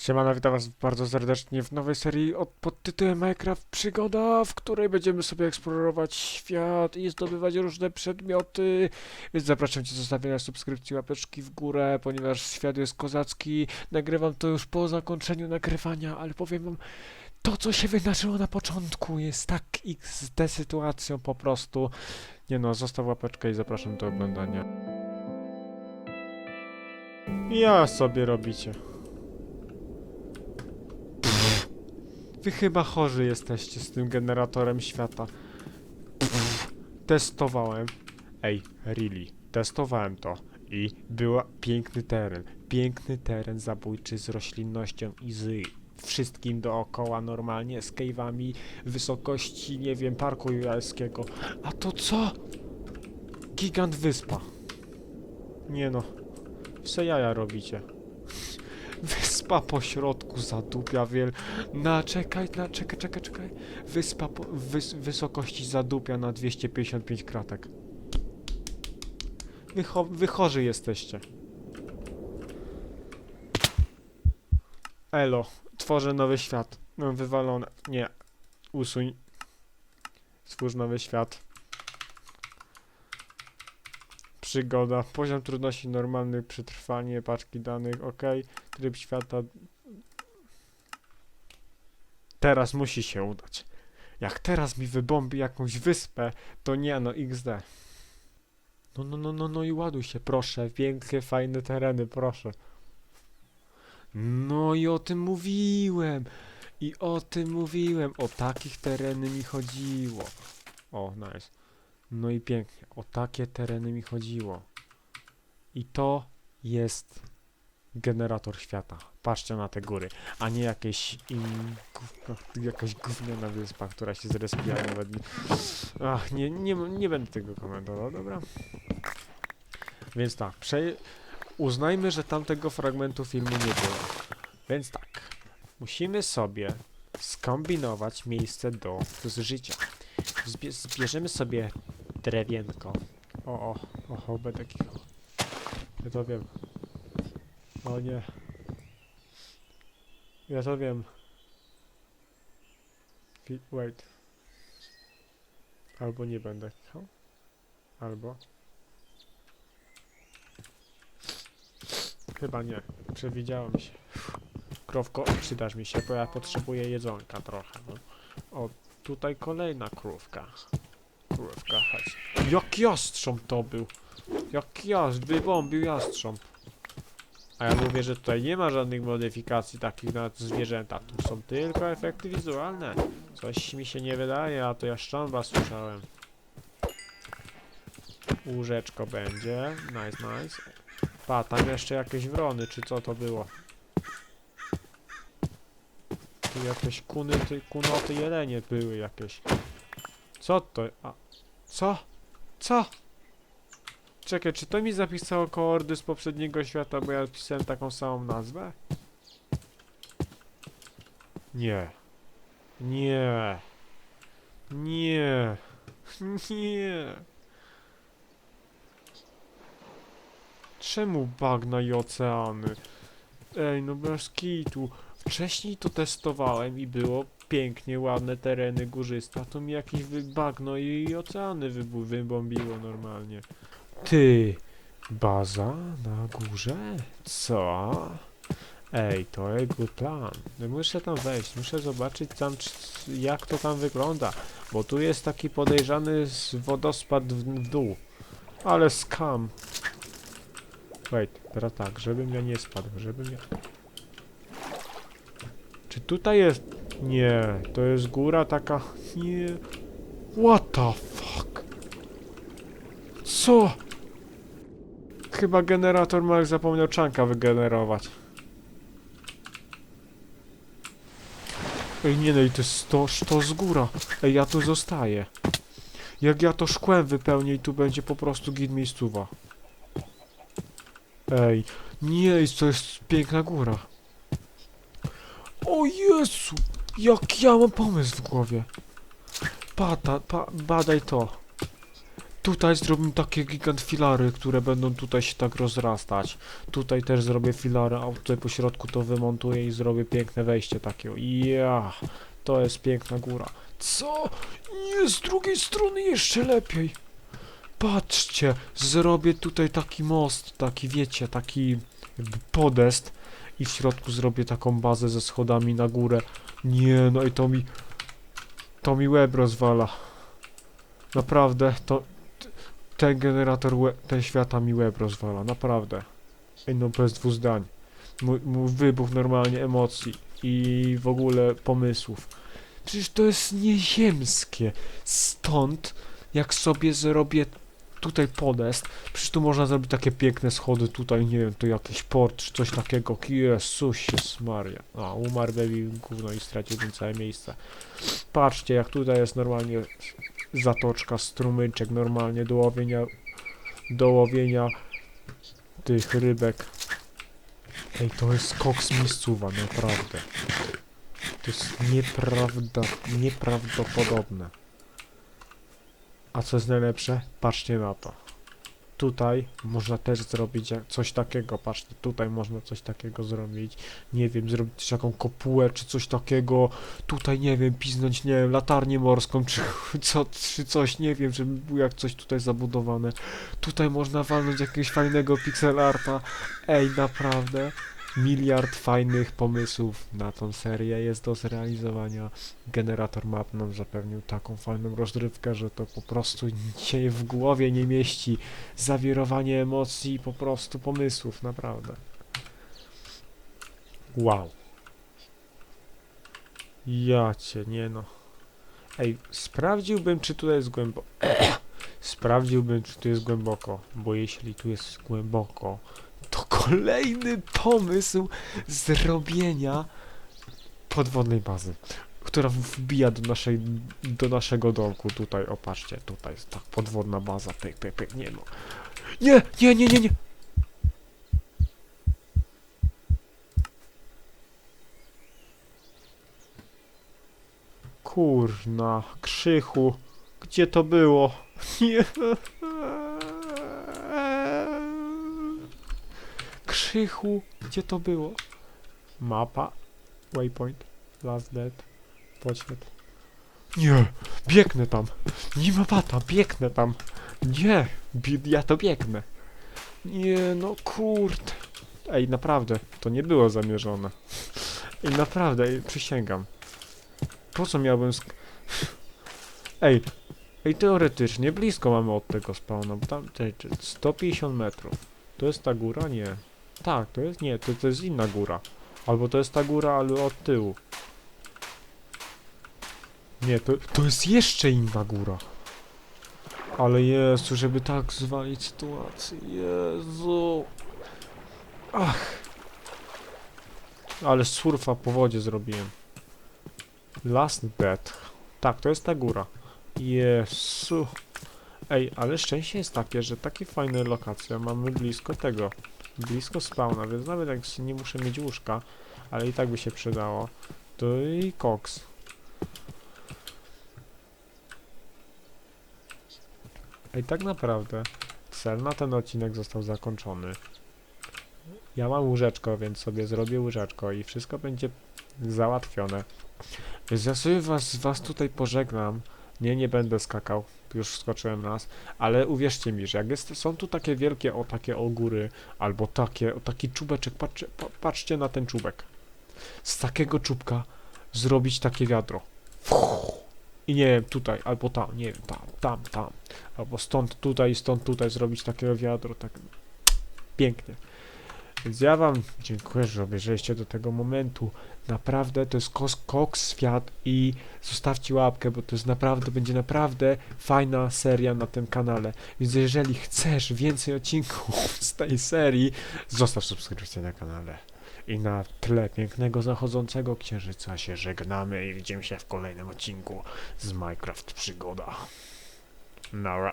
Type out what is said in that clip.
Siemano, witam was bardzo serdecznie w nowej serii od, pod tytułem Minecraft Przygoda, w której będziemy sobie eksplorować świat i zdobywać różne przedmioty. Więc zapraszam cię do zostawienia subskrypcji, łapeczki w górę, ponieważ świat jest kozacki. Nagrywam to już po zakończeniu nagrywania, ale powiem wam, to co się wydarzyło na początku jest tak XD sytuacją po prostu. Nie no, zostaw łapeczkę i zapraszam do oglądania. Ja sobie robicie. Wy chyba chorzy jesteście z tym generatorem świata. Testowałem. Ej, really. Testowałem to. I był piękny teren. Piękny teren zabójczy z roślinnością i z wszystkim dookoła normalnie, z cave'ami wysokości, nie wiem, parku jurajskiego. A to co? Gigant wyspa. Nie no. Wse jaja robicie. Wyspa po środku zadupia wiel... Na, czekaj, na, czekaj, czekaj, czekaj. Wyspa po, wys, wysokości zadupia na 255 kratek. Wy, cho, chorzy jesteście. Elo, tworzę nowy świat. Mam wywalone. Nie. Usuń. Stwórz nowy świat. Przygoda. Poziom trudności normalny, przetrwanie, paczki danych, ok. Tryb świata. Teraz musi się udać. Jak teraz mi wybombi jakąś wyspę, to nie no, XD. No, no, no, no, no i ładuj się, proszę. Piękne, fajne tereny, proszę. No i o tym mówiłem. I o tym mówiłem. O takich tereny mi chodziło. O, nice. No i pięknie. O takie tereny mi chodziło. I to jest generator świata. Patrzcie na te góry, a nie jakieś in, gówno, jakaś gówniana wyspa, która się zrespiła nawet. Ach, nie, nie, nie będę tego komentował, dobra? Więc tak, prze... uznajmy, że tamtego fragmentu filmu nie było. Więc tak, musimy sobie skombinować miejsce do zużycia. Zbie zbierzemy sobie drewienko. O, o, o, o, będę kichał. Ja to wiem. O nie. Ja to wiem. Wait. Albo nie będę kichał. Albo. Chyba nie. Przewidziałem się. Krowko, przydasz mi się, bo ja potrzebuję jedzonka trochę. No. O, tutaj kolejna krówka. Krówka, chodź. Jak jastrząb to był? Jak jast, wybombił jastrząb. A ja mówię, że tutaj nie ma żadnych modyfikacji takich na zwierzęta. Tu są tylko efekty wizualne. Coś mi się nie wydaje, a to ja szcząba słyszałem. Łóżeczko będzie. Nice, nice. Pa, tam jeszcze jakieś wrony, czy co to było? Tu jakieś kuny, ty, kunoty jelenie były jakieś. Co to? A, co? Co? Czekaj, czy to mi zapisało koordy z poprzedniego świata, bo ja pisałem taką samą nazwę? Nie. Nie. Nie. Nie. Czemu bagna i oceany? Ej, no bez kitu. Wcześniej to testowałem i było pięknie, ładne tereny górzyste, a tu mi jakieś bagno i, oceany wybombiło normalnie. Ty, baza na górze? Co? Ej, to jest good plan. Muszę tam wejść, muszę zobaczyć tam, jak to tam wygląda, bo tu jest taki podejrzany wodospad w dół. Ale skam. Wait, teraz tak, żebym ja nie spadł, żebym ja... Czy tutaj jest... Nie, to jest góra taka... Nie... What the fuck? Co? Chyba generator Mark zapomniał czanka wygenerować. Ej, nie no i to jest to, z góra. Ej, ja tu zostaję. Jak ja to szkłem wypełnię i tu będzie po prostu git miejscowa. Ej, nie, to jest piękna góra. O Jezu! Jak ja mam pomysł w głowie. Pata, pa, badaj to. Tutaj zrobimy takie gigant filary, które będą tutaj się tak rozrastać. Tutaj też zrobię filary, a tutaj po środku to wymontuję i zrobię piękne wejście takie. Ja, to jest piękna góra. Co? Nie, z drugiej strony jeszcze lepiej. Patrzcie, zrobię tutaj taki most, taki wiecie, taki jakby podest i w środku zrobię taką bazę ze schodami na górę. Nie, no i to mi, to mi łeb rozwala. Naprawdę, to, ten generator, ten świata mi łeb rozwala, naprawdę. Ej, no bez dwóch zdań. Mój, mój wybuch normalnie emocji i w ogóle pomysłów. Przecież to jest nieziemskie. Stąd, jak sobie zrobię tutaj podest, przecież tu można zrobić takie piękne schody tutaj, nie wiem, tu jakiś port czy coś takiego. Jezus Maria. A, umarł baby gówno i stracił całe miejsce. Patrzcie, jak tutaj jest normalnie zatoczka, strumyczek normalnie do łowienia, do łowienia tych rybek. Ej, to jest koks miejscowa, naprawdę. To jest nieprawda, nieprawdopodobne. A co jest najlepsze? Patrzcie na to. Tutaj można też zrobić coś takiego, patrzcie, tutaj można coś takiego zrobić. Nie wiem, zrobić też jaką kopułę czy coś takiego. Tutaj, nie wiem, piznąć, nie wiem, latarnię morską czy, co, czy coś, nie wiem, żeby było jak coś tutaj zabudowane. Tutaj można walnąć jakiegoś fajnego pixel arta. Ej, naprawdę. Miliard fajnych pomysłów na tą serię jest do zrealizowania. Generator map nam zapewnił taką fajną rozrywkę, że to po prostu się w głowie nie mieści. Zawirowanie emocji, po prostu pomysłów, naprawdę. Wow. Ja cię, nie no. Ej, sprawdziłbym, czy tu jest głęboko. sprawdziłbym, czy tu jest głęboko, bo jeśli tu jest głęboko, kolejny pomysł zrobienia podwodnej bazy, która wbija do naszej, do naszego domku tutaj, o patrzcie, tutaj jest tak podwodna baza, pyk, pyk, pyk, nie no. Nie, nie, nie, nie, nie. Kurna, krzychu, gdzie to było? Nie. Krzychu, gdzie to było? Mapa, waypoint, last dead, podświet. Nie, biegnę tam. Nie ma bata, biegnę tam. Nie, ja to biegnę. Nie, no kurde. Ej, naprawdę, to nie było zamierzone. Ej, naprawdę, ej, przysięgam. Po co miałbym sk... Ej, ej, teoretycznie blisko mamy od tego spawna, bo tam, te, 150 metrów. To jest ta góra? Nie. Tak, to jest, nie, to, to jest inna góra. Albo to jest ta góra, ale od tyłu. Nie, to, to jest jeszcze inna góra. Ale Jezu, żeby tak zwalić sytuację. Jezu. Ach. Ale surfa po wodzie zrobiłem. Last Death. Tak, to jest ta góra. Jezu. Ej, ale szczęście jest takie, że takie fajne lokacje mamy blisko tego. Blisko spawna, więc nawet jak nie muszę mieć łóżka, ale i tak by się przydało. To i koks. Ej, tak naprawdę cel na ten odcinek został zakończony. Ja mam łóżeczko, więc sobie zrobię łóżeczko i wszystko będzie załatwione. Więc ja sobie was, was tutaj pożegnam. Nie, nie będę skakał. Już skoczyłem raz. Ale uwierzcie mi, że jak jest, są tu takie wielkie, o takie o góry, albo takie, o taki czubeczek, patrzcie, pa, patrzcie na ten czubek. Z takiego czubka zrobić takie wiadro. I nie wiem, tutaj, albo tam, nie wiem, tam, tam, tam. Albo stąd tutaj, stąd tutaj zrobić takiego wiadro, tak pięknie. Więc ja wam dziękuję, że obejrzeliście do tego momentu. Naprawdę to jest kos, koks świat i zostawcie łapkę, bo to jest naprawdę, będzie naprawdę fajna seria na tym kanale. Więc jeżeli chcesz więcej odcinków z tej serii, zostaw subskrypcję na kanale. I na tle pięknego zachodzącego księżyca się żegnamy i widzimy się w kolejnym odcinku z Minecraft Przygoda. Nara.